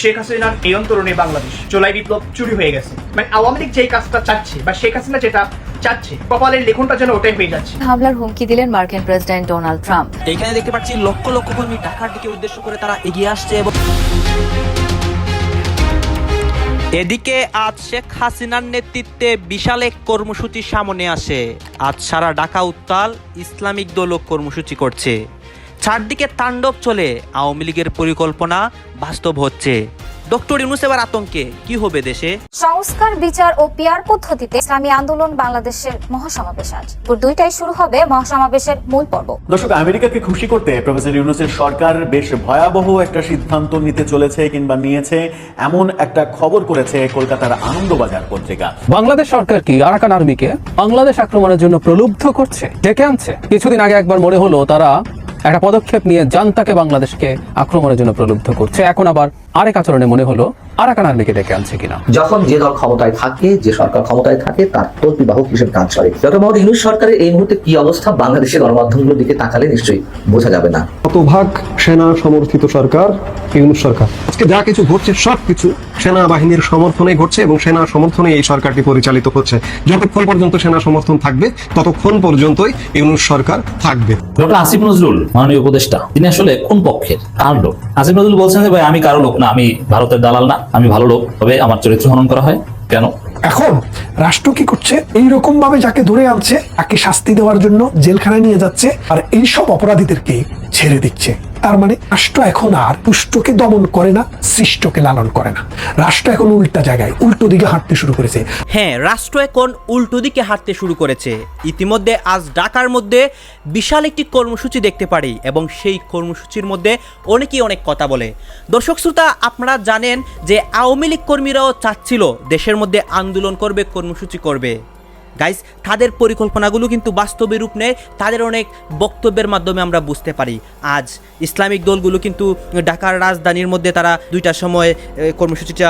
শেখ হাসিনার নিয়ন্ত্রণে বাংলাদেশ জুলাই বিপ্লব চুরি হয়ে গেছে। মানে আওয়ামী লীগ যেই কাজটা চাচ্ছে বা শেখ হাসিনা যেটা চাচ্ছে কপালের লেখনটা যেন ওটাই হয়ে যাচ্ছে। হামলার হুমকি দিলেন মার্কিন প্রেসিডেন্ট ডোনাল্ড ট্রাম্প। এখানে দেখতে পাচ্ছি লক্ষ লক্ষ কর্মী ঢাকার দিকে উদ্দেশ্য করে তারা এগিয়ে আসছে এবং এদিকে আজ শেখ হাসিনার নেতৃত্বে বিশাল এক কর্মসূচি সামনে আসে। আজ সারা ঢাকা উত্তাল ইসলামিক দলও কর্মসূচি করছে। চারদিকে তাণ্ডব চলে আওয়ামী লীগের পরিকল্পনা বাস্তব হচ্ছে। ডক্টর ইউনুস এবার আতঙ্কে কি হবে দেশে? সংস্কার বিচার ও পিয়ার পদ্ধতিতে ইসলামী আন্দোলন বাংলাদেশের মহাসমাবেশ আজ। দুইটায় শুরু হবে মহাসমাবেশের মূল পর্ব। দর্শক আমেরিকাকে খুশি করতে প্রফেসর ইউনুসের সরকার বেশ ভয়াবহ একটা সিদ্ধান্ত নিতে চলেছে কিংবা নিয়েছে এমন একটা খবর করেছে কলকাতার আনন্দবাজার পত্রিকা। বাংলাদেশ সরকার কি আরাকান আর্মিকে বাংলাদেশ আক্রমণের জন্য প্রলুব্ধ করছে? ডেকে আনছে? কিছুদিন আগে একবার মনে হলো তারা একটা পদক্ষেপ নিয়ে জনতাকে বাংলাদেশকে আক্রমণের জন্য প্রলুব্ধ করছে। এখন আবার আরেক আচরণে মনে হলো আরাকান আর্মিকে ডেকে আনছে কিনা। যখন যে দল ক্ষমতায় থাকে যে সরকার ক্ষমতায় থাকে তার তল্পিবাহক হিসেবে কাজ করে। ডক্টর মোহাম্মদ ইউনুস সরকারের এই মুহূর্তে কি অবস্থা? বাংলাদেশের গণমাধ্যমগুলোর দিকে তাকালে নিশ্চয়ই বোঝা যাবে না। শতভাগ সেনা সমর্থিত সরকার ইউনুস সরকার। আজকে যা কিছু ঘটছে সব কিছু সেনাবাহিনীর সমর্থনে ঘটছে এবং সেনা সমর্থনে এই সরকারটি পরিচালিত হচ্ছে। যতক্ষণ পর্যন্ত সেনা সমর্থন থাকবে ততক্ষণ পর্যন্তই ইউনুস সরকার থাকবে। ডক্টর আসিফ নজরুল মাননীয় উপদেষ্টা তিনি আসলে কোন পক্ষের? কার লোক? আসিফ নজরুল বলছেন যে ভাই আমি কারও লোক না। আমি ভারতের দালাল না, আমি ভালো লোক। তবে আমার চরিত্র হনন করা হয়। কেন? এখন রাষ্ট্র কি করছে? এইরকম ভাবে যাকে ধরে আনছে, তাকে শাস্তি দেওয়ার জন্য জেলখানায় নিয়ে যাচ্ছে, আর এই সব অপরাধীদেরকে ছেড়ে দিচ্ছে। তার মানে রাষ্ট্র এখন আর পুষ্টকে দমন করে না, সৃষ্টকে লালন করে না। রাষ্ট্র এখন উল্টা জায়গায়, উল্টো দিকে হাঁটতে শুরু করেছে। হ্যাঁ রাষ্ট্র এখন উল্টো দিকে হাঁটতে শুরু করেছে। ইতিমধ্যে আজ ঢাকার মধ্যে বিশাল একটি কর্মসূচি দেখতে পারি এবং সেই কর্মসূচির মধ্যে অনেকেই অনেক কথা বলে। দর্শক শ্রোতা, আপনারা জানেন যে আওয়ামী লীগ কর্মীরাও চাচ্ছিল দেশের মধ্যে আন্দোলন করবে, কর্মসূচি করবে। গাইস তাদের পরিকল্পনাগুলো কিন্তু বাস্তবে রূপ নেয়, তাদের অনেক বক্তব্যের মাধ্যমে আমরা বুঝতে পারি। আজ ইসলামিক দলগুলো কিন্তু ঢাকার রাজধানীর মধ্যে তারা দুইটার সময় কর্মসূচিটা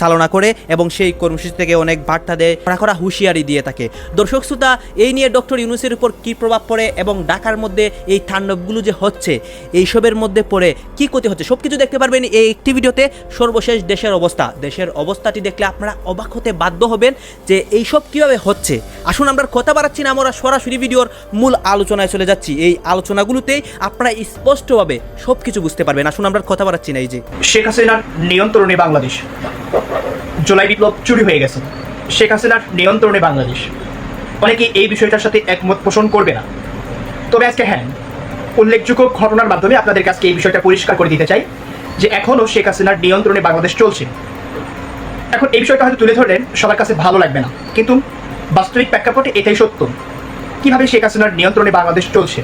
চালনা করে এবং সেই কর্মসূচি থেকে অনেক বার্তা দেয় কড়া কড়া হুঁশিয়ারি দিয়ে থাকে। দর্শক শ্রোতা, এই নিয়ে ডক্টর ইউনুসের উপর কী প্রভাব পড়ে এবং ঢাকার মধ্যে এই তাণ্ডবগুলো যে হচ্ছে, এইসবের মধ্যে পড়ে কি ক্ষতি হচ্ছে? সব কিছু দেখতে পারবেন এই একটি ভিডিওতে। সর্বশেষ দেশের অবস্থা। দেশের অবস্থাটি দেখলে আপনারা অবাক হতে বাধ্য হবেন যে এইসব কীভাবে হচ্ছে। আসুন আমরা কথা বাড়াচ্ছি না, আমরা সরাসরি ভিডিওর মূল আলোচনায় চলে যাচ্ছি। এই আলোচনাগুলোতেই আপনারা স্পষ্টভাবে সব কিছু বুঝতে পারবেন। আসুন আমরা কথা বাড়াচ্ছি না, এই যে। শেখ হাসিনার নিয়ন্ত্রণে বাংলাদেশ। জুলাই বিপ্লব চুরি হয়ে গেছে। শেখ হাসিনার নিয়ন্ত্রণে বাংলাদেশ। অনেকে এই বিষয়টার সাথে একমত পোষণ করবে না। তবে আজকে হ্যাঁ উল্লেখযোগ্য ঘটনার মাধ্যমে আপনাদের কাছে এই বিষয়টা পরিষ্কার করে দিতে চাই যে এখনও শেখ হাসিনার নিয়ন্ত্রণে বাংলাদেশ চলছে। এখন এই বিষয়টা হয়তো তুলে ধরলেন সবার কাছে ভালো লাগবে না। কিন্তু বাস্তবিক প্রেক্ষাপটে এটাই সত্য। কীভাবে শেখ হাসিনার নিয়ন্ত্রণে বাংলাদেশ চলছে?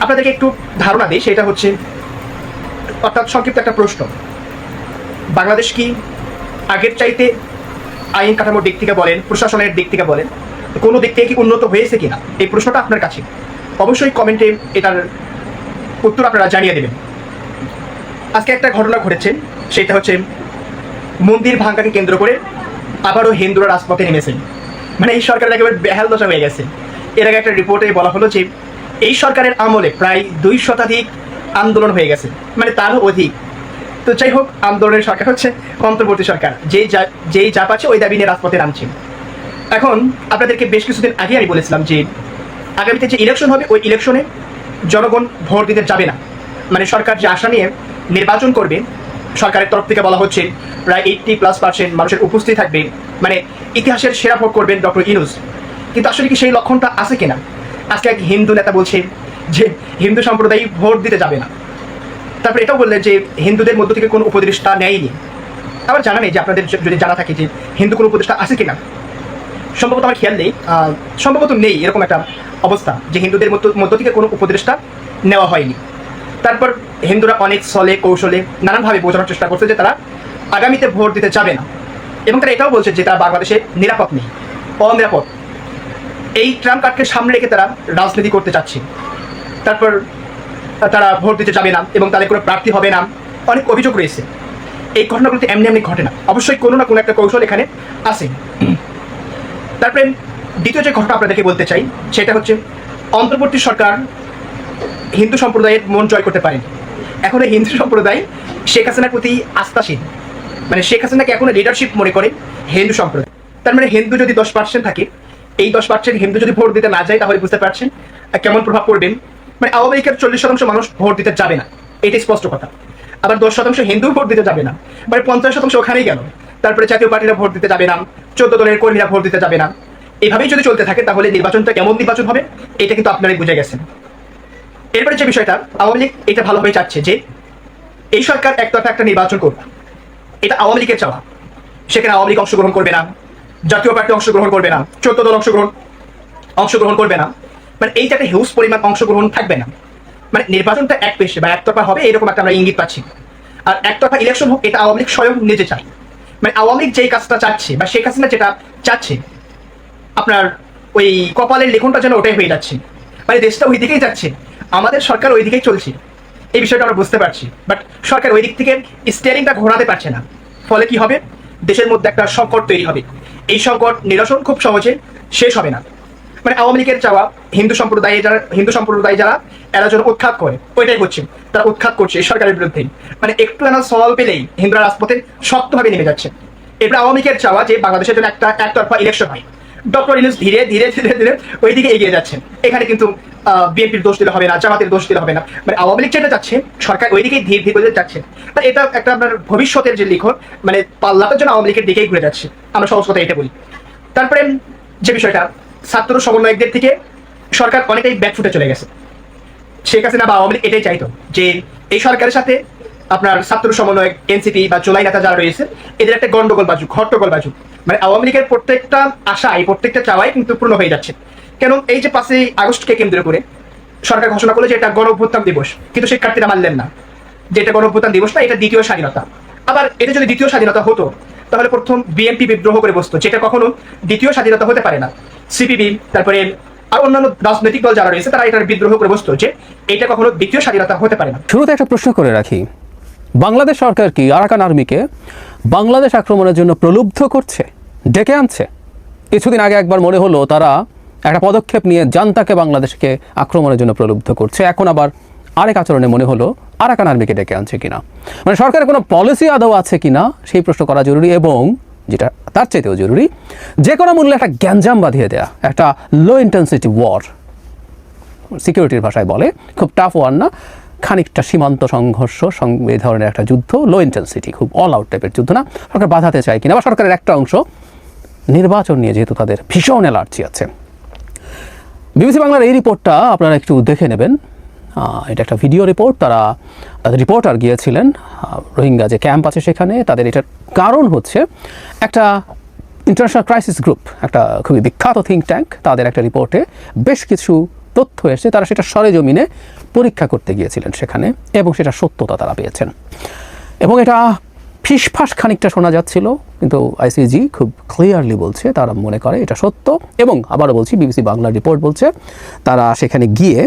আপনাদেরকে একটু ধারণা দিই, সেটা হচ্ছে, অর্থাৎ সংক্ষিপ্ত একটা প্রশ্ন। বাংলাদেশ কি আগের চাইতে আইন কাঠামোর দিক থেকে বলেন, প্রশাসনের দিক থেকে বলেন, কোনো দিক থেকে কি উন্নত হয়েছে কিনা? এই প্রশ্নটা আপনার কাছে। অবশ্যই কমেন্টে এটার উত্তর আপনারা জানিয়ে দেবেন। আজকে একটা ঘটনা ঘটেছে, সেটা হচ্ছে, মন্দির ভাঙ্গাকে কেন্দ্র করে আবারও হিন্দুরা রাজপথে নেমেছেন। মানে এই সরকারের একেবারে বেহাল দশা হয়ে গেছে। এর আগে একটা রিপোর্টে বলা হলো যে, এই সরকারের আমলে প্রায় দুই শতাধিক আন্দোলন হয়ে গেছে মানে তারও অধিক। তো যাই হোক, আন্দোলনের সরকার হচ্ছে অন্তর্বর্তী সরকার, যেই যা যেই যা পাচ্ছে ওই দাবি নিয়ে রাজপথে নামছে। এখন আপনাদেরকে বেশ কিছুদিন আগে আমি বলেছিলাম যে, আগামীতে যে ইলেকশন হবে, ওই ইলেকশনে জনগণ ভোট দিতে যাবে না। মানে সরকার যে আশা নিয়ে নির্বাচন করবে, সরকারের তরফ থেকে বলা হচ্ছে, প্রায় এইটটি প্লাস পার্সেন্ট মানুষের উপস্থিত থাকবে। মানে ইতিহাসের সেরা ভোট করবেন ডক্টর ইনুস। কিন্তু আসলে কি সেই লক্ষণটা আছে কিনা? আজকে এক হিন্দু নেতা বলছে যে হিন্দু সম্প্রদায় ভোট দিতে যাবে না। তারপর এটাও বললেন যে হিন্দুদের মধ্য থেকে কোনো উপদেষ্টা নেয়নি। আবার জানা নেই যে আপনাদের যদি জানা থাকে যে হিন্দু কোনো উপদেষ্টা আছে কিনা। সম্ভবত আমার খেয়াল নেই। সম্ভবত নেই, এরকম একটা অবস্থা যে হিন্দুদের মধ্য মধ্য থেকে কোনো উপদেষ্টা নেওয়া হয়নি। তারপর হিন্দুরা অনেক ছলে কৌশলে নানানভাবে বোঝানোর চেষ্টা করছে যে তারা আগামীতে ভোট দিতে যাবে না। এবং তারা এটাও বলছে যে তারা বাংলাদেশে নিরাপদ নেই, অনিরাপদ। এই ট্রাম্প কার্ডকে সামনে রেখে তারা রাজনীতি করতে চাচ্ছে। তারপর তারা ভোট দিতে যাবে না এবং তাদের কোনো প্রার্থী হবে না। অনেক অভিযোগ রয়েছে। এই ঘটনাগুলো তো এমনি এমনি ঘটে না। অবশ্যই কোনো না কোনো একটা কৌশল এখানে আসে তারপরে দ্বিতীয় যে ঘটনা আপনাদেরকে বলতে চাই, সেটা হচ্ছে অন্তর্বর্তী সরকার হিন্দু সম্প্রদায়ের মন জয় করতে পারেনি। এখন এই হিন্দু সম্প্রদায় শেখ হাসিনার প্রতি আস্থাশীল। মানে শেখ হাসিনাকে এখন লিডারশিপ মনে করে হিন্দু সম্প্রদায়। তার মানে হিন্দু যদি দশ পার্সেন্ট থাকে, এই দশ পার্সেন্ট হিন্দু যদি ভোট দিতে না যায়, তাহলে বুঝতে পারছেন কেমন প্রভাব পড়বেন। মানে আওয়ামী লীগের চল্লিশ শতাংশ মানুষ ভোট দিতে যাবে না। এটাই স্পষ্ট কথা। আবার দশ শতাংশ হিন্দু ভোট দিতে যাবে না। মানে পঞ্চাশ শতাংশ ওখানেই গেল। তারপরে জাতীয় পার্টিরা ভোট দিতে যাবে না। চোদ্দ দলের কর্মীরা ভোট দিতে যাবে না। এভাবেই যদি চলতে থাকে, তাহলে নির্বাচনটা কেমন নির্বাচন হবে, এটা কিন্তু আপনারাই বুঝে গেছেন। এরপরে যে বিষয়টা, আওয়ামী লীগ এটা ভালোভাবে চাচ্ছে যে, এই সরকার একতরফা একটা নির্বাচন করবে এটা আওয়ামী লীগের চাওয়া। সেখানে আওয়ামী লীগ অংশগ্রহণ করবে না, জাতীয় পার্টি অংশগ্রহণ করবে না, চোদ্দ দল অংশগ্রহণ অংশগ্রহণ করবে না। মানে এইটা একটা হিউজ পরিমাণ অংশগ্রহণ থাকবে না। মানে নির্বাচনটা এক পেশে বা একতরফা হবে, এরকম একটা আমরা ইঙ্গিত পাচ্ছি। আর একতরফা ইলেকশন হোক, এটা আওয়ামী লীগ স্বয়ং নিজে চায়। মানে আওয়ামী লীগ যেই কাজটা চাচ্ছে বা শেখ হাসিনা যেটা চাচ্ছে, আপনার ওই কপালের লেখনটা যেন ওটাই হয়ে যাচ্ছে। মানে দেশটা ওই দিকেই যাচ্ছে। আমাদের সরকার ওই দিকেই চলছে। এই বিষয়টা আমরা বুঝতে পারছি। বাট সরকার ওই দিক থেকে স্টিয়ারিংটা ঘোরাতে পারছে না। ফলে কি হবে? দেশের মধ্যে একটা সংকট তৈরি হবে। এই সংকট নিরসন খুব সহজে শেষ হবে না। মানে আওয়ামী লীগের চাওয়া, হিন্দু সম্প্রদায় যারা, হিন্দু সম্প্রদায় যারা, এরা যেন উৎখাত করে, ওইটাই হচ্ছে। তারা উৎখাত করছে সরকারের বিরুদ্ধে। মানে একটু না সওয়াল পেলেই হিন্দুরা রাজপথে শক্তভাবে নেমে যাচ্ছে। এবার আওয়ামী লীগের চাওয়া যে বাংলাদেশের জন্য একটা একতরফা ইলেকশন হয় ডক্টর ইনুস ধীরে ধীরে ধীরে ধীরে ওইদিকে এগিয়ে যাচ্ছেন। এখানে কিন্তু বিএনপির দোষ দিলে হবে না, জামাতের দোষ দিলে হবে না। মানে আওয়ামী লীগ যেটা যাচ্ছে সরকার ওইদিকেই ধীরে ধীরে করে যাচ্ছে। মানে এটা একটা আপনার ভবিষ্যতের যে লিখন মানে পাল্লাটার জন্য আওয়ামী লীগের দিকেই ঘুরে যাচ্ছে। আমরা সহজ কথা এটা বলি। তারপরে যে বিষয়টা, ছাত্র সমন্বয়কদের থেকে সরকার অনেকটাই ব্যাকফুটে চলে গেছে। শেখ হাসিনা বা আওয়ামী লীগ এটাই চাইতো যে, এই সরকারের সাথে আপনার ছাত্র সমন্বয় এনসিপি বা জুলাই নেতা যারা রয়েছে এদের একটা গন্ডগোল বাজুক হট্টগোল বাজুক। মানে আওয়ামী লীগের প্রত্যেকটা আশা, এই প্রত্যেকটা চাওয়াই কিন্তু পূর্ণ হয়ে যাচ্ছে। কেন এই যে পাঁচই আগস্টকে কেন্দ্র করে সরকার ঘোষণা করল যে এটা গণ দিবস, কিন্তু শিক্ষার্থীরা মানলেন না। যে এটা গণ দিবস না, এটা দ্বিতীয় স্বাধীনতা। আবার এটা যদি দ্বিতীয় স্বাধীনতা হতো, তাহলে প্রথম বিএনপি বিদ্রোহ করে বসতো, যেটা কখনো দ্বিতীয় স্বাধীনতা হতে পারে না। সিপিবি, তারপরে আর অন্যান্য রাজনৈতিক দল যারা রয়েছে, তারা এটার বিদ্রোহ করে বসতো যে এটা কখনো দ্বিতীয় স্বাধীনতা হতে পারে না। শুরুতে একটা প্রশ্ন করে রাখি। বাংলাদেশ সরকার কি আরাকান আর্মিকে বাংলাদেশ আক্রমণের জন্য প্রলুব্ধ করছে, ডেকে আনছে? কিছুদিন আগে একবার মনে হলো তারা একটা পদক্ষেপ নিয়ে জান্তাকে বাংলাদেশকে আক্রমণের জন্য প্রলুব্ধ করছে, এখন আবার আরেক আচরণে মনে হলো আরাকান আর্মিকে ডেকে আনছে কিনা। মানে সরকারের কোনো পলিসি আদৌ আছে কিনা সেই প্রশ্ন করা জরুরি এবং যেটা তার চাইতেও জরুরি, যে কোনো মূল্যে একটা গ্যাঞ্জাম বাঁধিয়ে দেয়া, একটা লো ইন্টেন্সিটি ওয়ার সিকিউরিটির ভাষায় বলে, খুব টাফ ওয়ার না। খানিকটা সীমান্ত সংঘর্ষ এই ধরনের একটা যুদ্ধ লো ইন্টেন্সিটি খুব অল আউট টাইপের যুদ্ধ না? সরকার বাধাতে চায় কিনা? বা সরকারের একটা অংশ নির্বাচন নিয়ে যেহেতু তাদের ভীষণ অ্যালার্জি আছে। বিবিসি বাংলার এই রিপোর্টটা আপনারা একটু দেখে নেবেন। এটা একটা ভিডিও রিপোর্ট, তারা তাদের রিপোর্টার গিয়েছিলেন। রোহিঙ্গা যে ক্যাম্প আছে সেখানে, তাদের এটার কারণ হচ্ছে একটা ইন্টারন্যাশনাল ক্রাইসিস গ্রুপ একটা খুবই বিখ্যাত থিঙ্ক ট্যাঙ্ক তাদের একটা রিপোর্টে বেশ কিছু তথ্য এসে তারা সেটা সরেজমিনে পরীক্ষা করতে গিয়েছিলেন সেখানে এবং সেটা সত্যতা তারা পেয়েছেন। এবং এটা ফিসফাস খানিকটা শোনা যাচ্ছিল, কিন্তু আইসিজি খুব ক্লিয়ারলি বলছে, তারা মনে করে এটা সত্য এবং আবারও বলছি, বিবিসি বাংলা রিপোর্ট বলছে, তারা সেখানে গিয়ে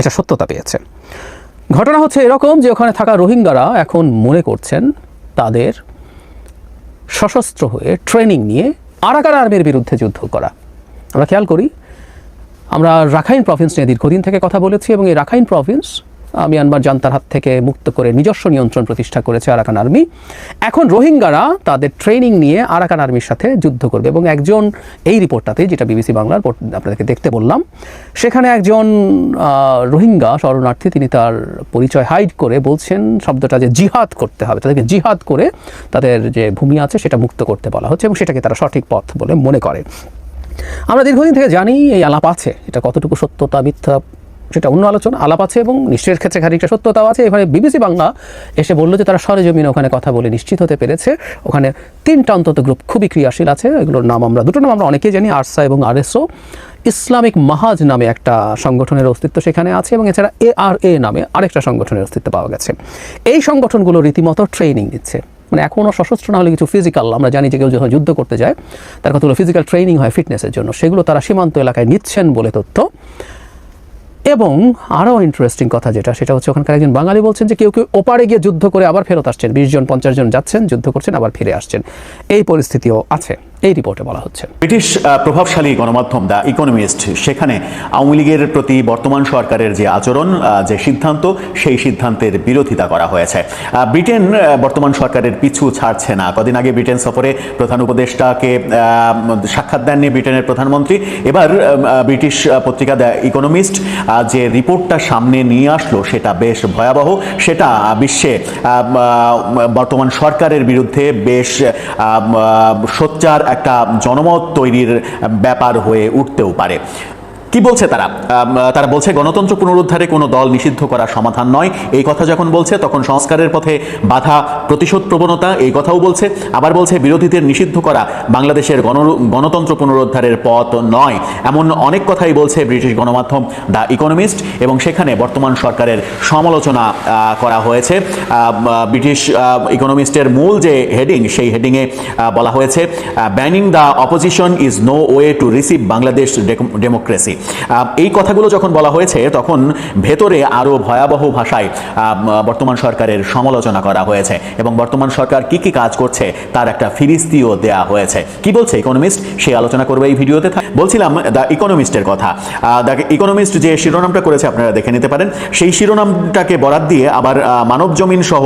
এটা সত্যতা পেয়েছে। ঘটনা হচ্ছে এরকম যে ওখানে থাকা রোহিঙ্গারা এখন মনে করছেন তাদের সশস্ত্র হয়ে ট্রেনিং নিয়ে আরাকান আর্মির বিরুদ্ধে যুদ্ধ করা। আমরা খেয়াল করি আমরা রাখাইন প্রভিন্স নিয়ে দীর্ঘদিন থেকে কথা বলেছি এবং এই রাখাইন প্রভিন্স মিয়ানমার জান্তার হাত থেকে মুক্ত করে নিজস্ব নিয়ন্ত্রণ প্রতিষ্ঠা করেছে আরাকান আর্মি। এখন রোহিঙ্গারা তাদের ট্রেনিং নিয়ে আরাকান আর্মির সাথে যুদ্ধ করবে এবং একজন, এই রিপোর্টটাতে, যেটা বিবিসি বাংলার আপনাদেরকে দেখতে বললাম, সেখানে একজন রোহিঙ্গা শরণার্থী তিনি তার পরিচয় হাইড করে বলছেন, শব্দটা যে জিহাদ করতে হবে, তাদেরকে জিহাদ করে তাদের যে ভূমি আছে সেটা মুক্ত করতে বলা হচ্ছে এবং সেটাকে তারা সঠিক পথ বলে মনে করে। আমরা দীর্ঘদিন থেকে জানি এই আলাপ আছে, এটা কতটুকু সত্যতা মিথ্যা, সেটা অন্য আলোচনা, আলাপ আছে এবং নিশ্চয়ের ক্ষেত্রে খানিকটা সত্যতাও আছে। এখানে বিবিসি বাংলা এসে বলল যে তারা সরেজমিনে ওখানে কথা বলে নিশ্চিত হতে পেরেছে। ওখানে তিনটা অন্তত গ্রুপ খুবই ক্রিয়াশীল আছে, এগুলোর নাম আমরা, দুটো নাম আমরা অনেকেই জানি, আরসা এবং আরএসও। ইসলামিক মাহাজ নামে একটা সংগঠনের অস্তিত্ব সেখানে আছে এবং এছাড়া এ আর এ নামে আরেকটা সংগঠনের অস্তিত্ব পাওয়া গেছে। এই সংগঠনগুলো রীতিমতো ট্রেনিং নিচ্ছে। মানে এখনও সশস্ত্র না হলে কিছু ফিজিক্যাল আমরা জানি যে কেউ যখন যুদ্ধ করতে যায়, তার কতগুলো ফিজিক্যাল ট্রেনিং হয় ফিটনেসের জন্য। সেগুলো তারা সীমান্ত এলাকায় নিচ্ছেন বলে তথ্য। এবং আরও ইন্টারেস্টিং কথা যেটা, সেটা হচ্ছে ওখানকার একজন বাঙালি বলছেন যে কেউ কেউ ওপারে গিয়ে যুদ্ধ করে আবার ফেরত আসছেন। বিশ জন, পঞ্চাশ জন যাচ্ছেন, যুদ্ধ করছেন, আবার ফিরে আসছেন। এই পরিস্থিতিও আছে। এই রিপোর্টে বলা হচ্ছে। ব্রিটিশ প্রভাবশালী গণমাধ্যম দ্য ইকোনমিস্ট, সেখানে আওয়ামী লীগের প্রতি বর্তমান সরকারের যে আচরণ যে সিদ্ধান্ত, সেই সিদ্ধান্তের বিরোধিতা করা হয়েছে। ব্রিটেন বর্তমান সরকারের পিছু ছাড়ছে না। কদিন আগে ব্রিটেন সফরে প্রধান উপদেষ্টাকে সাক্ষাৎ দেননি ব্রিটেনের প্রধানমন্ত্রী। এবার ব্রিটিশ পত্রিকা দ্য ইকোনমিস্ট যে রিপোর্টটা সামনে নিয়ে আসলো, সেটা বেশ ভয়াবহ। সেটা বিশ্বে বর্তমান সরকারের বিরুদ্ধে বেশ সোচ্চার একটা জনমত তৈরির ব্যাপার হয়ে উঠতেও পারে। কি বলছে তারা? তারা বলছে, গণতন্ত্র পুনরুদ্ধারে কোনো দল নিষিদ্ধ করা সমাধান নয়। এই কথা যখন বলছে, তখন সংস্কারের পথে বাধা প্রতিশোধ প্রবণতা, এই কথাও বলছে। আবার বলছে, বিরোধীদের নিষিদ্ধ করা বাংলাদেশের গণ, গণতন্ত্র পুনরুদ্ধারের পথ নয়। এমন অনেক কথাই বলছে ব্রিটিশ গণমাধ্যম দ্য ইকোনমিস্ট এবং সেখানে বর্তমান সরকারের সমালোচনা করা হয়েছে। ব্রিটিশ ইকোনমিস্টের মূল যে হেডিং, সেই হেডিংয়ে বলা হয়েছে banning the opposition is no way to receive Bangladesh democracy এই কথাগুলো যখন বলা হয়েছে, তখন ভেতরে আরও ভয়াবহ ভাষায় বর্তমান সরকারের সমালোচনা করা হয়েছে এবং বর্তমান সরকার কি কি কাজ করছে তার একটা ফিরিস্তিও দেয়া হয়েছে। কি বলছে ইকোনমিস্ট সেই আলোচনা করবে এই ভিডিওতে। বলছিলাম দ্য ইকোনমিস্টের কথা। দ্য ইকোনমিস্ট যে শিরোনামটা করেছে আপনারা দেখে নিতে পারেন। সেই শিরোনামটাকে বরাদ দিয়ে আবার মানব জমিন সহ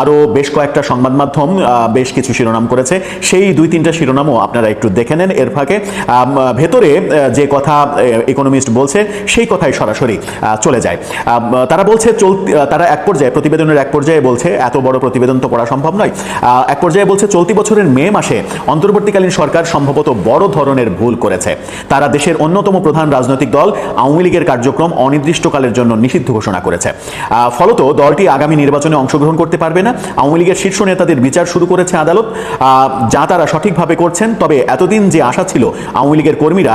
আরও বেশ কয়েকটা সংবাদ মাধ্যম বেশ কিছু শিরোনাম করেছে। সেই দুই তিনটা শিরোনামও আপনারা একটু দেখে নেন এর ফাঁকে। ভেতরে যে কথা ইকোনমিস্ট বলছে, সেই কথাই সরাসরি চলে যায়। তারা বলছে তারা এক পর্যায়ে, প্রতিবেদনের এক পর্যায়ে বলছে, এত বড় প্রতিবেদন তো করা সম্ভব নয়। এক পর্যায়ে বলছে, চলতি বছরের মে মাসে অন্তর্বর্তীকালীন সরকার সম্ভবত বড় ধরনের ভুল করেছে। তারা দেশের অন্যতম প্রধান রাজনৈতিক দল, আওয়ামী লীগের কার্যক্রম অনির্দিষ্টকালের জন্য নিষিদ্ধ ঘোষণা করেছে। ফলত দলটি আগামী নির্বাচনে অংশগ্রহণ করতে পারবে না। আওয়ামী লীগের শীর্ষ নেতাদের বিচার শুরু করেছে আদালত। যা তারা সঠিকভাবে করছেন, তবে এতদিন যে আশা ছিল, আওয়ামী লীগের কর্মীরা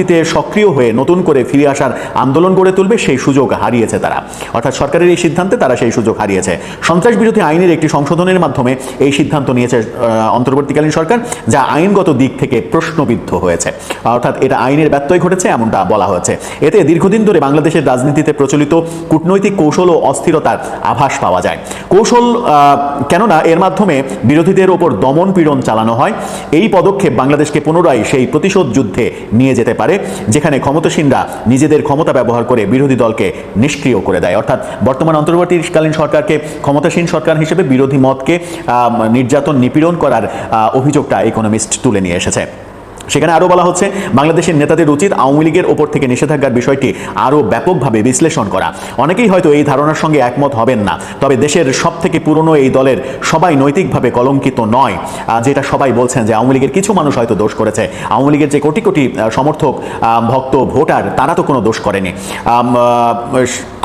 রাজনীতিতে সক্রিয় হয়ে নতুন করে ফিরে আসার আন্দোলন গড়ে তুলবে, সেই সুযোগ হারিয়েছে তারা। অর্থাৎ সরকারের এই সিদ্ধান্তে তারা সেই সুযোগ হারিয়েছে। সন্ত্রাস বিরোধী আইনের একটি সংশোধনের মাধ্যমে এই সিদ্ধান্ত নিয়েছে অন্তর্বর্তীকালীন সরকার, যা আইনগত দিক থেকে প্রশ্নবিদ্ধ হয়েছে। অর্থাৎ এটা আইনের ব্যত্যয় ঘটেছে, এমনটা বলা হয়েছে। এতে দীর্ঘদিন ধরে বাংলাদেশের রাজনীতিতে প্রচলিত কূটনৈতিক কৌশল ও অস্থিরতার আভাস পাওয়া যায়। কৌশল কেননা এর মাধ্যমে বিরোধীদের ওপর দমন পীড়ন চালানো হয়। এই পদক্ষেপ বাংলাদেশকে পুনরায় সেই প্রতিশোধ যুদ্ধে নিয়ে যেতে পারে। যেখানে ক্ষমতাসীনরা নিজেদের ক্ষমতা ব্যবহার করে বিরোধী দলকে নিষ্ক্রিয় করে দেয়। অর্থাৎ বর্তমান অন্তর্বর্তীকালীন সরকারকে ক্ষমতাসীন সরকার হিসেবে বিরোধী মতকে নির্যাতন নিপীড়ন করার অভিযোগটা ইকোনমিস্ট তুলে নিয়ে এসেছে। সেখানে আরও বলা হচ্ছে, বাংলাদেশের নেতাদের উচিত আওয়ামী লীগের ওপর থেকে নিষেধাজ্ঞার বিষয়টি আরও ব্যাপকভাবে বিশ্লেষণ করা। অনেকেই হয়তো এই ধারণার সঙ্গে একমত হবেন না, তবে দেশের সব থেকে পুরনো এই দলের সবাই নৈতিকভাবে কলঙ্কিত নয় যেটা সবাই বলছেন যে আওয়ামী লীগের কিছু মানুষ হয়তো দোষ করেছে। আওয়ামী লীগের যে কোটি কোটি সমর্থক ভক্ত, ভোটার, তারা তো কোনো দোষ করেনি।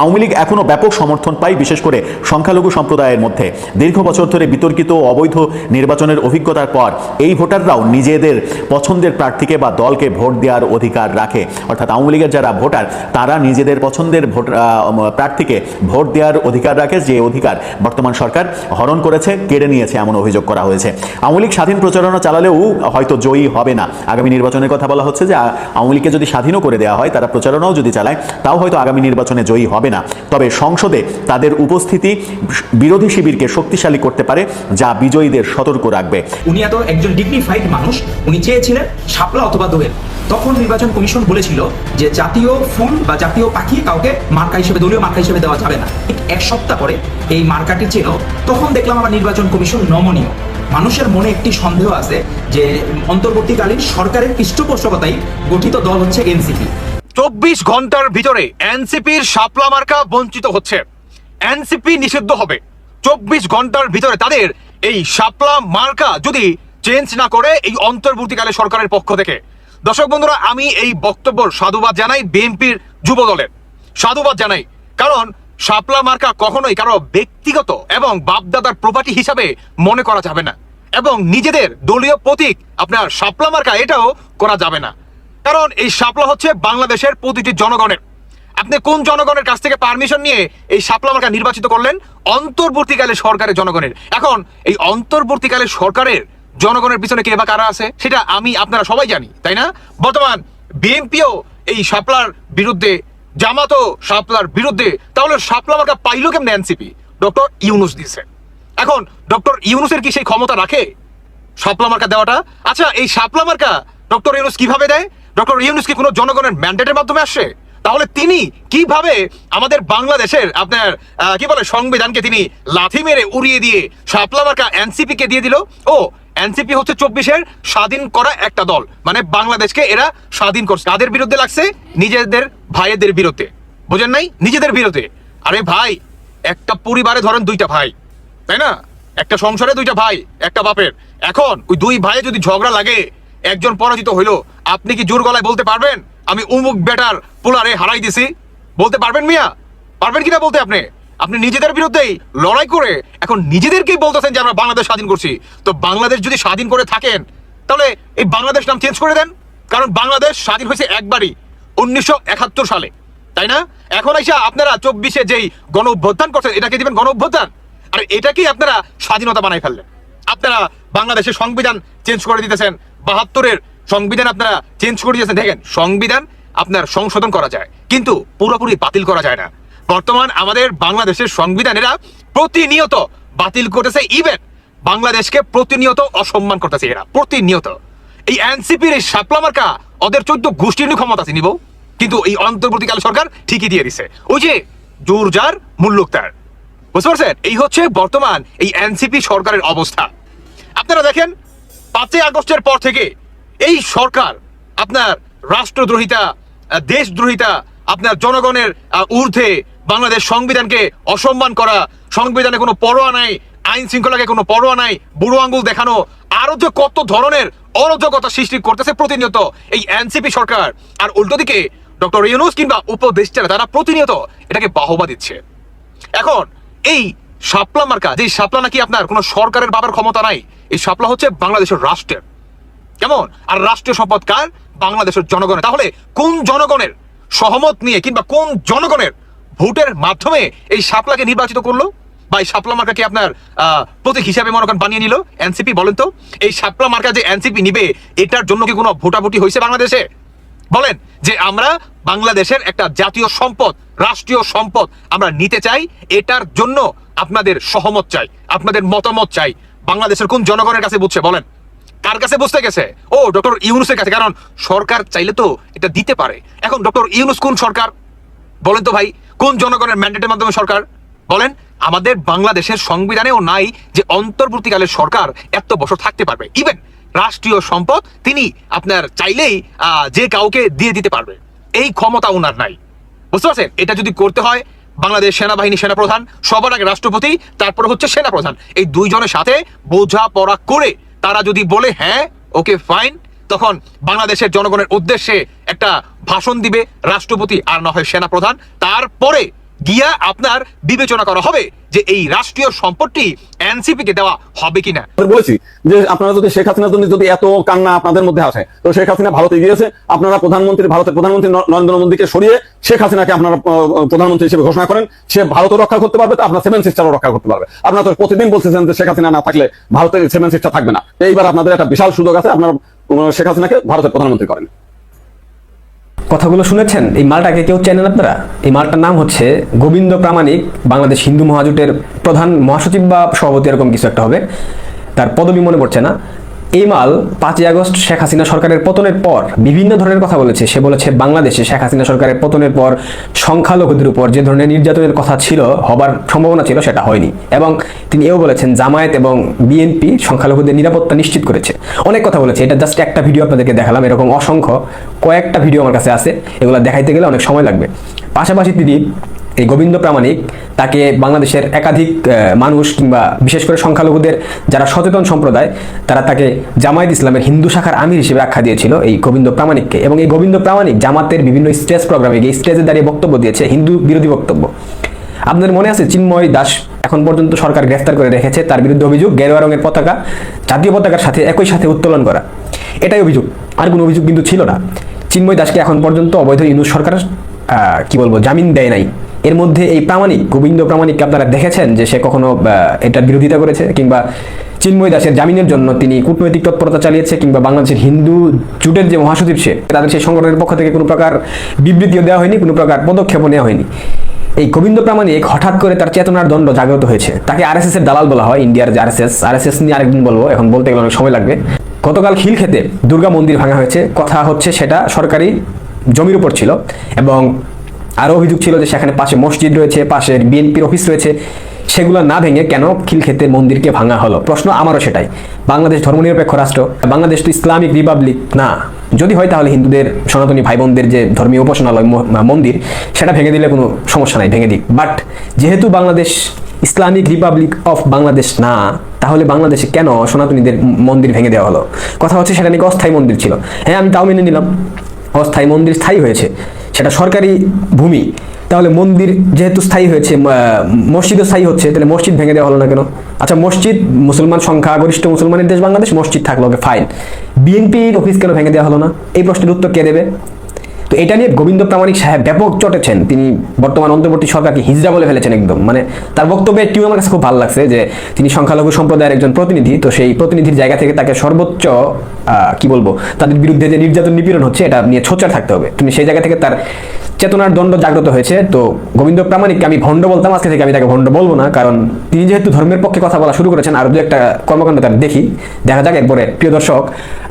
আওয়ামী লীগ এখনও ব্যাপক সমর্থন পায়, বিশেষ করে সংখ্যালঘু সম্প্রদায়ের মধ্যে। দীর্ঘ বছর ধরে বিতর্কিত, অবৈধ নির্বাচনের অভিজ্ঞতার পর এই ভোটাররাও নিজেদের পছন্দের প্রার্থীকে বা দলকে ভোট দেওয়ার অধিকার রাখে। অর্থাৎ আওয়ামী লীগের যারা ভোটার, তারা নিজেদের পছন্দের ভোট প্রার্থীকে ভোট দেওয়ার অধিকার রাখে। যে অধিকার বর্তমান সরকার হরণ করেছে, কেড়ে নিয়েছে এমন অভিযোগ করা হয়েছে। আওয়ামী লীগ স্বাধীন প্রচারণা চালালেও হয়তো জয়ী হবে না। আগামী নির্বাচনের কথা বলা হচ্ছে যে আওয়ামী লীগকে যদি স্বাধীনও করে দেওয়া হয়, তারা প্রচারণাও যদি চালায়, তাও হয়তো আগামী নির্বাচনে জয়ী হবে না। তবে সংসদে তাদের উপস্থিতি বিরোধী শিবিরকে শক্তিশালী করতে পারে, যা বিজয়ীদের সতর্ক রাখবে। উনি এত একজন ডিগনিফাইড মানুষ, উনি চেয়েছিলেন শাপলা অথবা দোয়েল। তখন নির্বাচন কমিশন বলেছিল যে জাতীয় ফুল বা জাতীয় পাখি কাউকে মার্কা হিসেবে, দলীয় মার্কা হিসেবে দেওয়া যাবে না। ঠিক এক সপ্তাহ পরে এই মার্কাটি ছিল। তখন দেখলাম আমার নির্বাচন কমিশন নমনীয়। মানুষের মনে একটি সন্দেহ আছে যে অন্তর্বর্তীকালীন সরকারের পৃষ্ঠপোষকতায় গঠিত দল হচ্ছে এনসিপি। চব্বিশ ঘণ্টার ভিতরে এনসিপির শাপলা মার্কা বঞ্চিত হচ্ছে। এনসিপি নিষিদ্ধ হবে। চব্বিশ ঘণ্টার ভিতরে তাদের এই শাপলা মার্কা যদি চেঞ্জ না করে এই অন্তর্বর্তীকালে সরকারের পক্ষ থেকে। দর্শক বন্ধুরা, আমি এই বক্তব্য সাধুবাদ জানাই বিএনপির যুব দলের সাধুবাদ জানাই। কারণ শাপলা মার্কা কখনোই কারও ব্যক্তিগত এবং বাপদাদার প্রপার্টি হিসাবে মনে করা যাবে না। এবং নিজেদের দলীয় প্রতীক আপনার শাপলা মার্কা, এটাও করা যাবে না। কারণ এই শাপলা হচ্ছে বাংলাদেশের প্রতিটি জনগণের। আপনি কোন জনগণের কাছ থেকে পারমিশন নিয়ে এই শাপলা মার্কা নির্বাচিত করলেন? অন্তর্বর্তীকালে সরকারের জনগণের। এখন এই অন্তর্বর্তীকালে সরকারের জনগণের পিছনে কে বা কারা আছে, সেটা আমি, আপনারা সবাই জানি, তাই না? বর্তমান বিএনপিও এই শাপলার বিরুদ্ধে, জামাতও শাপলার বিরুদ্ধে, তাহলে শাপলা মার্কা পাইলো কেমন এনসিপি? ডক্টর ইউনুস দিছে এখন ডক্টর ইউনুসের কি সেই ক্ষমতা রাখে শাপলা মার্কা দেওয়াটা? আচ্ছা এই শাপলা মার্কা ডক্টর ইউনুস কীভাবে দেয়? ডক্টর ইউনুস কি কোনো জনগণের ম্যান্ডেটের মাধ্যমে আসে? তাহলে তিনি কীভাবে আমাদের বাংলাদেশের আপনার কি বলে, সংবিধানকে তিনি লাথি মেরে উড়িয়ে দিয়ে শাপলা মার্কা এনসিপি কে দিয়ে দিল? ও এনসিপি হচ্ছে চব্বিশের স্বাধীন করা একটা দল। মানে বাংলাদেশকে এরা স্বাধীন করছে। কাদের বিরুদ্ধে লাগছে? নিজেদের ভাইয়েদের বিরুদ্ধে। বোঝেন নাই? নিজেদের বিরুদ্ধে। আরে ভাই, একটা পরিবারে ধরেন দুইটা ভাই, তাই না? একটা সংসারে দুইটা ভাই, একটা বাপের। এখন ওই দুই ভাইয়ে যদি ঝগড়া লাগে, একজন পরাজিত হইল, আপনি কি জোর গলায় বলতে পারবেন? আমি উমুক বেটার পোলারে হারাই দিছি। বলতে পারবেন মিয়া? পারবেন কিনা বলতে আপনি? আপনি নিজেদের বিরুদ্ধেই লড়াই করে এখন নিজেদেরকেই বলতেছেন যে আমরা বাংলাদেশ স্বাধীন করছি। তো বাংলাদেশ যদি স্বাধীন করে থাকেন, তাহলে এই বাংলাদেশ নাম চেঞ্জ করে দেন। কারণ বাংলাদেশ স্বাধীন হয়েছে একবারই, উনিশশো একাত্তর সালে। তাই না? এখন আইসা আপনারা চব্বিশে যেই গণ অভ্যুত্থান করছেন, এটাকে দিবেন গণ অভ্যুত্থান। আর এটাকেই আপনারা স্বাধীনতা বানাই ফেললেন। আপনারা বাংলাদেশের সংবিধান চেঞ্জ করে দিতেছেন, বাহাত্তরের সংবিধান আপনারা চেঞ্জ করে দিয়েছেন। দেখেন, সংবিধান আপনার সংশোধন করা যায়, কিন্তু পুরোপুরি বাতিল করা যায় না। বর্তমান আমাদের বাংলাদেশের সংবিধানেরা প্রতিনিয়ত বাতিল করতেছে ইভেন বাংলাদেশকে প্রতিনিয়ত অসম্মান করতেছে এরা, প্রতিনিয়ত। এই এনসিপির এই শাপলা মার্কা ওদের চোদ্দ গোষ্ঠীর ক্ষমতা আছে নিব। কিন্তু এই অন্তর্বর্তীকাল সরকার ঠিকই দিয়ে দিছে। ওই যে জোর যার মূল্যক তার। বুঝতে পারছেন? এই হচ্ছে বর্তমান এই এনসিপি সরকারের অবস্থা। আপনারা দেখেন, পাঁচই আগস্টের পর থেকে এই সরকার আপনার রাষ্ট্রদ্রোহিতা, দেশদ্রোহিতা, আপনার জনগণের ঊর্ধ্বে বাংলাদেশ সংবিধানকে অসম্মান করা, সংবিধানে কোনো পরোয়া নাই, আইন শৃঙ্খলাকে কোনো পরোয়া নাই, বুড়ো আঙ্গুল দেখানো আরও যে কত ধরনের অরাজকতা সৃষ্টি করতেছে প্রতিনিয়ত এই এনসিপি সরকার। আর উল্টো দিকে, ডক্টর ইউনুস কিংবা উপদেষ্টারা, তারা প্রতিনিয়ত এটাকে বাহবা দিচ্ছে। এখন, এই শাপলা মার্কা, যে শাপলা নাকি আপনার কোনো সরকারের বাবার ক্ষমতা নাই, এই শাপলা হচ্ছে বাংলাদেশের রাষ্ট্রের। কেমন? আর রাষ্ট্রীয় সম্পদ কার? বাংলাদেশের জনগণের। তাহলে কোন জনগণের সহমত নিয়ে কিংবা কোন জনগণের ভোটের মাধ্যমে এই শাপলাকে নির্বাচিত করল? বা এই শাপলা মার্কাকে আপনার প্রতীক হিসাবে মনে করেন বানিয়ে নিল? এনসিপি, বলেন তো। এই শাপলা মার্কা যে এনসিপি নিবে, এটার জন্য কি কোনো ভোটাভুটি হয়েছে বাংলাদেশে? বলেন যে আমরা বাংলাদেশের একটা জাতীয় সম্পদ, রাষ্ট্রীয় সম্পদ আমরা নিতে চাই, এটার জন্য আপনাদের সহমত চাই, আপনাদের মতামত চাই। বাংলাদেশের কোন জনগণের কাছে বুঝছে, বলেন। কার কাছে বুঝতে গেছে? ও, ডক্টর ইউনুসের কাছে, কারণ সরকার চাইলে তো এটা দিতে পারে। এখন ডক্টর ইউনুস কোন সরকার? বলেন তো ভাই। কোন জনগণের ম্যান্ডেটের মাধ্যমে সরকার? বলেন, আমাদের বাংলাদেশের সংবিধানেও নাই যে অন্তর্বর্তীকালে সরকার এত বছর থাকতে পারবে। ইভেন রাষ্ট্রীয় সম্পদ তিনি আপনার চাইলেই যে কাউকে দিয়ে দিতে পারবে। এই ক্ষমতা ওনার নাই। বুঝতে পারছেন? এটা যদি করতে হয়, বাংলাদেশ সেনাবাহিনী সেনাপ্রধান, সবার আগে রাষ্ট্রপতি, তারপরে হচ্ছে সেনাপ্রধান। এই দুইজনের সাথে বোঝাপড়া করে তারা যদি বলে হ্যাঁ ওকে ফাইন তখন বাংলাদেশের জনগণের উদ্দেশ্যে একটা ভাষণ দিবে রাষ্ট্রপতি আর না হয় সেনাপ্রধান। তারপরে গিয়া আপনার বিবেচনা করা হবে যে এই রাষ্ট্রীয় সম্পদটি এনসিপি কে দেওয়া হবে কিনা। বলেছি যে আপনারা যদি শেখ হাসিনার জন্য যদি এত কান্না আপনাদের মধ্যে আসে, তো শেখ হাসিনা ভারতে গিয়েছে, আপনারা প্রধানমন্ত্রী ভারতের প্রধানমন্ত্রী নরেন্দ্র মোদীকে সরিয়ে শেখ হাসিনাকে আপনারা প্রধানমন্ত্রী হিসেবে ঘোষণা করেন। সে ভারতও রক্ষা করতে পারবে, তো আপনার সেভেন সিস্টারও রক্ষা করতে পারবে। আপনারা তো প্রতিদিন বলতেছেন যে শেখ হাসিনা না থাকলে ভারতের সেভেন সিস্টার থাকবে না। এইবার আপনাদের একটা বিশাল সুযোগ আছে, আপনারা শেখ হাসিনাকে ভারতের প্রধানমন্ত্রী করেন। কথাগুলো শুনেছেন? এই মালটাকে কেউ চেনেন আপনারা? এই মালটার নাম হচ্ছে গোবিন্দ প্রামাণিক, বাংলাদেশ হিন্দু মহাজোটের প্রধান মহাসচিব বা সভাপতি, এরকম কিছু একটা হবে। তার পদবি মনে পড়ছে না। এই মাল পাঁচই আগস্ট শেখ হাসিনা সরকারের পতনের পর বিভিন্ন ধরনের কথা বলেছে। সে বলেছে, বাংলাদেশে শেখ হাসিনা সরকারের পতনের পর সংখ্যালঘুদের উপর যে ধরনের নির্যাতনের কথা ছিল, হবার সম্ভাবনা ছিল, সেটা হয়নি। এবং তিনি এও বলেছেন, জামায়াত এবং বিএনপি সংখ্যালঘুদের নিরাপত্তা নিশ্চিত করেছে। অনেক কথা বলেছে। এটা জাস্ট একটা ভিডিও আপনাদেরকে দেখালাম, এরকম অসংখ্য কয়েকটা ভিডিও আমার কাছে আছে। এগুলো দেখাইতে গেলে অনেক সময় লাগবে। পাশাপাশি তিনি এই গোবিন্দ প্রামাণিক তাকে বাংলাদেশের একাধিক মানুষ কিংবা বিশেষ করে সংখ্যালঘুদের যারা সচেতন সম্প্রদায়, তারা তাকে জামায়াত ইসলামের হিন্দু শাখার আমির হিসেবে আখ্যা দিয়েছিল এই গোবিন্দ প্রামাণিককে। এবং এই গোবিন্দ প্রামাণিক জামাতের বিভিন্ন স্টেজ প্রোগ্রামে গিয়ে স্টেজে দাঁড়িয়ে বক্তব্য দিয়েছে হিন্দু বিরোধী বক্তব্য। আপনাদের মনে আছে চিন্ময় দাস এখন পর্যন্ত সরকার গ্রেফতার করে রেখেছে তার বিরুদ্ধে অভিযোগ, গেরুয়া রঙের পতাকা, জাতীয় পতাকার সাথে একই সাথে উত্তোলন করা। এটাই অভিযোগ, আর কোনো অভিযোগ কিন্তু ছিল না। চিন্ময় দাসকে এখন পর্যন্ত অবৈধ ইউনুস সরকার কি বলব, জামিন দেয় নাই। এর মধ্যে এই প্রামাণিক, গোবিন্দ প্রামাণিককে আপনারা দেখেছেন যে সে কখনো এটার বিরোধিতা করেছে, কিংবা চিন্ময় দাসের জামিনের জন্য তিনি কূটনৈতিক তৎপরতা চালিয়েছে, কিংবা বাংলাদেশের হিন্দু জুটের যে মহাসচিব সে, তাদের সেই সংগঠনের পক্ষ থেকে কোনো প্রকার বিবৃতিও দেওয়া হয়নি, কোনো প্রকার পদক্ষেপও নেওয়া হয়নি। এই গোবিন্দ প্রামাণিক হঠাৎ করে তার চেতনার দণ্ড জাগ্রত হয়েছে। তাকে আরএসএস এর দালাল বলা হয়, ইন্ডিয়ার যে আরএসএস এস নিয়ে আরেকদিন বলব, এখন বলতে গেলে অনেক সময় লাগবে। গতকাল খিলক্ষেতে দুর্গা মন্দির ভাঙা হয়েছে, কথা হচ্ছে সেটা সরকারি জমির উপর ছিল, এবং আরও অভিযোগ ছিল যে সেখানে পাশে মসজিদ রয়েছে, পাশে বিএনপির অফিস রয়েছে। সেগুলো না ভেঙে কেন খিলক্ষেতের মন্দিরকে ভাঙা হলো? প্রশ্ন আমারও সেটাই। বাংলাদেশ ধর্মনিরপেক্ষ রাষ্ট্র, বাংলাদেশ তো ইসলামিক রিপাবলিক, না। যদি হয় তাহলে হিন্দুদের, সনাতনী ভাই বোনদের যে ধর্মীয় উপাসনালয় মন্দির, সেটা ভেঙে দিলে কোনো সমস্যা নাই, ভেঙে দিক। বাট যেহেতু Bangladesh Islamic republic of Bangladesh না, তাহলে বাংলাদেশে কেন সনাতনীদের মন্দির ভেঙে দেওয়া হলো? কথা হচ্ছে সেটা নাকি অস্থায়ী মন্দির ছিল। হ্যাঁ আমি তাও মেনে নিলাম। অস্থায়ী মন্দির স্থায়ী হয়েছে। সেটা সরকারি ভূমি। তাহলে মন্দির যেহেতু স্থায়ী হয়েছে মসজিদও স্থায়ী হচ্ছে, তাহলে মসজিদ ভেঙে দেওয়া হলো না কেন? আচ্ছা মসজিদ, মুসলমান সংখ্যা গরিষ্ঠ মুসলমানের দেশ বাংলাদেশ, মসজিদ থাকল ফাইন বিএনপির অফিস কেন ভেঙে দেওয়া হলো না? এই প্রশ্নের উত্তর কে দেবে? তো এটা নিয়ে গোবিন্দ প্রামাণিক সাহেব ব্যাপক চটেছেন। তিনি বর্তমান অন্তর্বর্তী সরকারকে হিজড়া বলে ফেলেছেন একদম। মানে তার বক্তব্যে একটিও আমার কাছে খুব ভালো লাগছে যে, তিনি সংখ্যালঘু সম্প্রদায়ের একজন প্রতিনিধি, তো সেই প্রতিনিধির জায়গা থেকে তাকে সর্বোচ্চ কি বলব, তাদের বিরুদ্ধে যে নির্যাতন নিপীড়ন হচ্ছে, এটা নিয়ে সোচ্চার থাকতে হবে। তুমি সেই জায়গা থেকে তার চেতনার দণ্ড জাগ্রত হয়েছে, তো গোবিন্দ প্রামাণিককে আমি ভণ্ড বলতাম, আজকে থেকে আমি তাকে ভণ্ড বলব না, কারণ তিনি যেহেতু ধর্মের পক্ষে কথা বলা শুরু করেছেন, আর দু একটা কর্মকাণ্ড তার দেখি, দেখা যাক একবারে। প্রিয় দর্শক,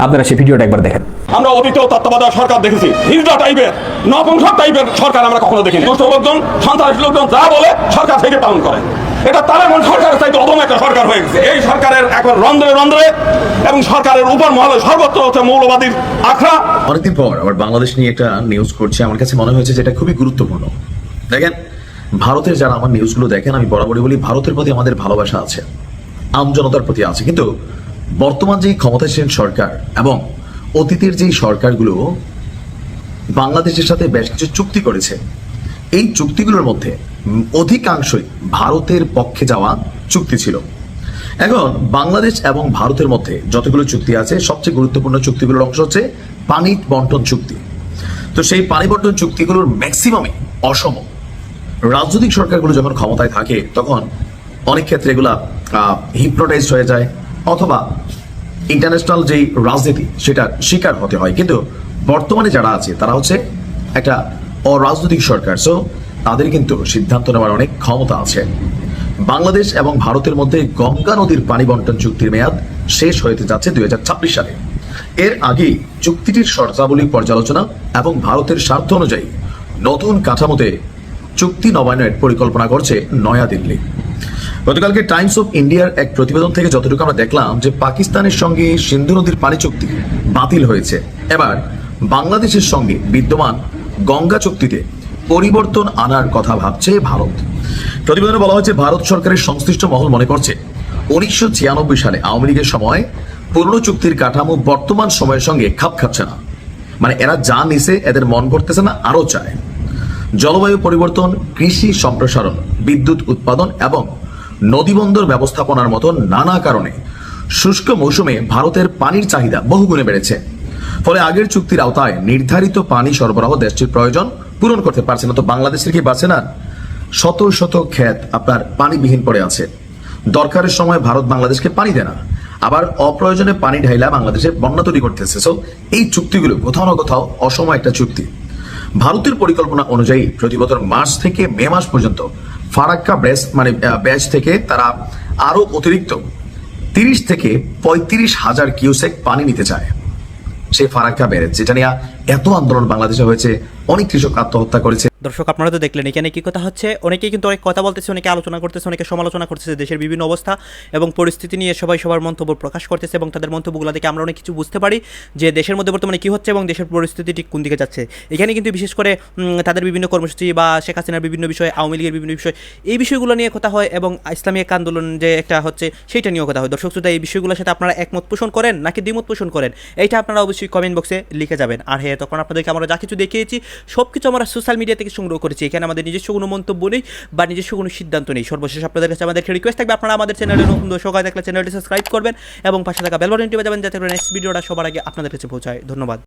আপনারা সেই ভিডিওটা একবার দেখেন। আমরা অতীতেও তত্ত্বাবধায়ক সরকার দেখেছি হিজড়া টাইপের, নপুংসক টাইপের সরকার আমরা কখনো দেখিনি। দুষ্ট লোকজন, সন্ত্রাসী লোকজন যা বলে সরকার থেকে পালন করে। এটা তালেবান সরকারের চাইতে অদম একটা সরকার হয়ে গেছে। এই সরকারের এখন রন্ধ্রে রন্ধ্রে এবং সরকারের উপর মহলে সর্বত্র হচ্ছে মৌলবাদীর আখড়া। অনেকদিন পর আবার বাংলাদেশ নিয়ে একটা নিউজ করছে। আমার কাছে মনে হয়েছে যেটা খুবই গুরুত্বপূর্ণ। দেখেন, ভারতের যারা আমার নিউজগুলো দেখেন, আমি বরাবরই বলি, ভারতের প্রতি আমাদের ভালোবাসা আছে আমজনতার প্রতি আছে। কিন্তু বর্তমান যেই ক্ষমতাসীন সরকার এবং অতীতের যেই সরকারগুলো বাংলাদেশের সাথে বেশ কিছু চুক্তি করেছে, এই চুক্তিগুলোর মধ্যে অধিকাংশই ভারতের পক্ষে যাওয়া চুক্তি ছিল। এখন বাংলাদেশ এবং ভারতের মধ্যে যতগুলো চুক্তি আছে, সবচেয়ে গুরুত্বপূর্ণ চুক্তিগুলোর অংশ হচ্ছে পানি বন্টন চুক্তি। তো সেই পানি বন্টন চুক্তিগুলোর ম্যাক্সিমামই অসম। রাজনৈতিক সরকারগুলো যখন ক্ষমতায় থাকে, তখন অনেক ক্ষেত্রে এগুলা হিপনোটাইজ হয়ে যায়, অথবা ইন্টারন্যাশনাল যেই রাজনীতি সেটার শিকার হতে হয়। কিন্তু বর্তমানে যারা আছে, তারা হচ্ছে একটা অরাজনৈতিক সরকার। সো তাদের কিন্তু সিদ্ধান্ত নেওয়ার অনেক ক্ষমতা আছে। বাংলাদেশ এবং ভারতের মধ্যে গঙ্গা নদীর পানি বন্টন চুক্তির মেয়াদ শেষ হতে যাচ্ছে দুই সালে। এর আগে চুক্তিটির শর্তাবলী পর্যালোচনা এবং ভারতের স্বার্থ অনুযায়ী নতুন কাঠামোতে চুক্তি নবায়নের পরিকল্পনা করছে নয়াদিল্লি। গতকালকে টাইমস অফ ইন্ডিয়ার এক প্রতিবেদন থেকে যতটুকু আমরা দেখলাম যে পাকিস্তানের সঙ্গে সিন্ধু নদীর পানি চুক্তি বাতিল হয়েছে। এবার বাংলাদেশের সঙ্গে বিদ্যমান গঙ্গা চুক্তিতে পরিবর্তন আনার কথা ভাবছে ভারত। প্রতিবেদনে বলা হয়েছে, ভারত সরকারের সংশ্লিষ্ট মহল মনে করছে, উনিশশো ছিয়ানব্বই সালে আওয়ামী লীগের সময় পুরনো চুক্তির কাঠামো বর্তমান সময়ের সঙ্গে খাপ খাচ্ছে না। মানে এরা যা নিছে, এদের মন করতেছে না আরও চায়। জলবায়ু পরিবর্তন, কৃষি সম্প্রসারণ, বিদ্যুৎ উৎপাদন এবং নদীবন্দর ব্যবস্থাপনার মতো নানা কারণে শুষ্ক মৌসুমে ভারতের পানির চাহিদা বহুগুণে বেড়েছে। ফলে আগের চুক্তির আওতায় নির্ধারিত পানি সরবরাহ দেশটির প্রয়োজন পূরণ করতে পারছে না, তো বাংলাদেশের কি পারছে না? শত শত ক্ষেত আপনার পানিবিহীন পড়ে আছে। দরকারের সময় ভারত বাংলাদেশকে পানি দেয় না। আবার অপ্রয়োজনে পানি ঢাইলা বাংলাদেশে বন্যা তৈরি করতেছে। সো এই চুক্তিগুলো কোথাও না কোথাও অসম একটা চুক্তি। ভারতের পরিকল্পনা অনুযায়ী প্রতি বছর মার্চ থেকে মে মাস পর্যন্ত ফারাক্কা ব্যাচ মানে ব্যাচ থেকে তারা আরও অতিরিক্ত তিরিশ থেকে পঁয়ত্রিশ হাজার কিউসেক পানি নিতে চায়। সেই ফারাক্কা বেড়েছে যেটা নিয়ে এত আন্দোলন বাংলাদেশে হয়েছে অনেক কৃষক আত্মহত্যা করেছে। দর্শক, আপনারা তো দেখলেন, এখানে কি কথা হচ্ছে? অনেকেই কিন্তু অনেক কথা বলতেছে, অনেকে আলোচনা করতেছে, অনেকে সমালোচনা করতেছে দেশের বিভিন্ন অবস্থা এবং পরিস্থিতি নিয়ে সবাই সবার মন্তব্য প্রকাশ করতেছে এবং তাদের মন্তব্যগুলো দেখে আমরা অনেক কিছু বুঝতে পারি যে দেশের মধ্যে বর্তমানে কী হচ্ছে এবং দেশের পরিস্থিতি ঠিক কোন দিকে যাচ্ছে। এখানে কিন্তু বিশেষ করে তাদের বিভিন্ন কর্মসূচি বা শেখ হাসিনার বিভিন্ন বিষয়, আওয়ামী লীগের বিভিন্ন বিষয়, এই বিষয়গুলো নিয়ে কথা হয় এবং ইসলামী এক আন্দোলন যে একটা হচ্ছে, সেইটা নিয়েও কথা হয়। দর্শক, শ্রোতা, এই বিষয়গুলোর সাথে আপনারা একমত পোষণ করেন নাকি দ্বিমত পোষণ করেন? এইটা আপনারা অবশ্যই কমেন্ট বক্সে লিখে যাবেন। আর হ্যাঁ তখন আপনাদেরকে আমরা যা কিছু দেখিয়েছি সব কিছু আমরা সোশ্যাল মিডিয়া থেকে সংগ্রহ করেছি। এখানে আমাদের নিজস্ব কোনো মন্তব্য নেই বা নিজস্ব কোনো সিদ্ধান্ত নেই। সর্বশেষ আপনাদের কাছে আমাদের রিকোয়েস্ট থাকবে। আপনারা আমাদের চ্যানেলে নতুন দর্শক হয় দেখলে চ্যানেলটি সাবস্ক্রাইব করবেন এবং পাশে থাকা বেল বাটনটি বাজাবেন যাতে করে নেক্সট ভিডিওটা সবার আগে আপনাদের কাছে পৌঁছায়। ধন্যবাদ।